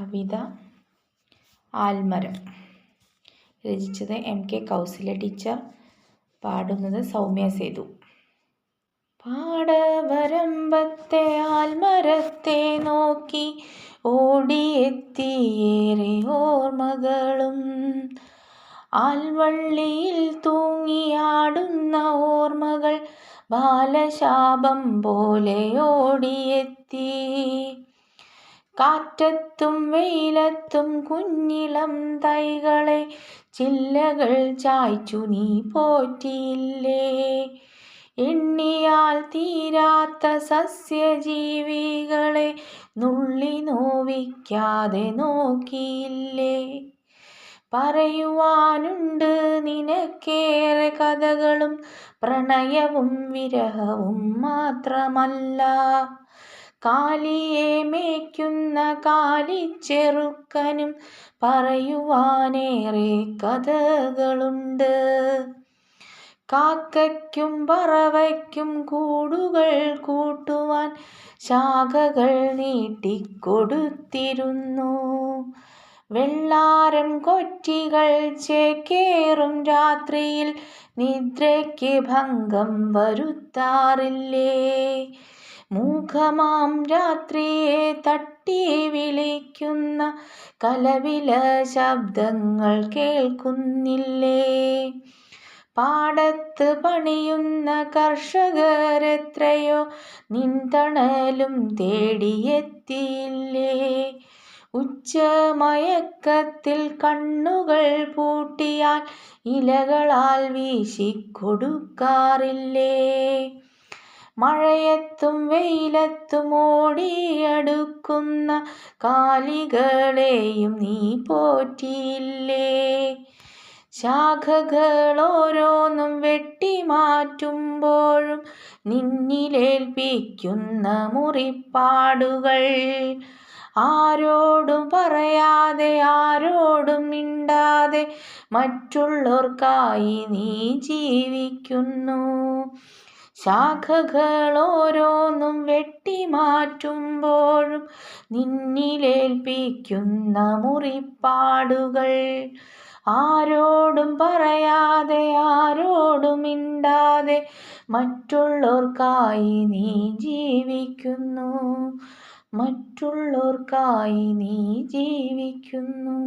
കവിത ആൽമരം. രചിച്ചത് M K Kausalya teacher. പാടുന്നത് സൗമ്യ സേതു. പാടവരമ്പത്തെ ആൽമരത്തെ നോക്കി ഓടിയെത്തിയേറെ ഓർമ്മകളും. ആൽവള്ളിയിൽ തൂങ്ങിയാടുന്ന ഓർമ്മകൾ ബാലശാപം പോലെ ഓടിയെത്തി. കാറ്റത്തും വെയിലത്തും കുഞ്ഞിളം തൈകളെ ചില്ലകൾ ചായ്ച്ചു നീ പോറ്റിയില്ലേ? എണ്ണിയാൽ തീരാത്ത സസ്യജീവികളെ നുള്ളി നോവിക്കാതെ നോക്കിയില്ലേ? പറയുവാനുണ്ട് നിനക്കേറെ കഥകളും പ്രണയവും വിരഹവും മാത്രമല്ല. കാലിയെ മേയ്ക്കുന്ന കാലിച്ചെറുക്കനും പറയുവാനേറെ കഥകളുണ്ട്. കാക്കയ്ക്കും പറവയ്ക്കും കൂടുകൾ കൂട്ടുവാൻ ശാഖകൾ നീട്ടിക്കൊടുത്തിരുന്നു. വെള്ളാരം കൊറ്റികൾ ചേക്കേറും രാത്രിയിൽ നിദ്രയ്ക്ക് ഭംഗം വരുത്താറില്ലേ? മൂഖമാം രാത്രിയെ തട്ടി വിളിക്കുന്ന കലവില ശബ്ദങ്ങൾ കേൾക്കുന്നില്ലേ? പാടത്ത് പണിയുന്ന കർഷകരെത്രയോ നിന്തണലും തേടിയെത്തിയില്ലേ? ഉച്ചമയക്കത്തിൽ കണ്ണുകൾ പൂട്ടിയാൽ ഇലകളാൽ വീശിക്കൊടുക്കാറില്ലേ? മഴയത്തും വെയിലത്തും ഓടിയടുക്കുന്ന കാലികളെയും നീ പോറ്റിയില്ലേ? ശാഖകൾ ഓരോന്നും വെട്ടിമാറ്റുമ്പോഴും നിന്നിലേൽപ്പിക്കുന്ന മുറിപ്പാടുകൾ. ആരോടും പറയാതെ ആരോടും മിണ്ടാതെ മറ്റുള്ളവർക്കായി നീ ജീവിക്കുന്നു. ശാഖകൾ ഓരോന്നും വെട്ടിമാറ്റുമ്പോഴും നിന്നിലേൽപ്പിക്കുന്ന മുറിപ്പാടുകൾ. ആരോടും പറയാതെ ആരോടും മിണ്ടാതെ മറ്റുള്ളവർക്കായി നീ ജീവിക്കുന്നു. മറ്റുള്ളവർക്കായി നീ ജീവിക്കുന്നു.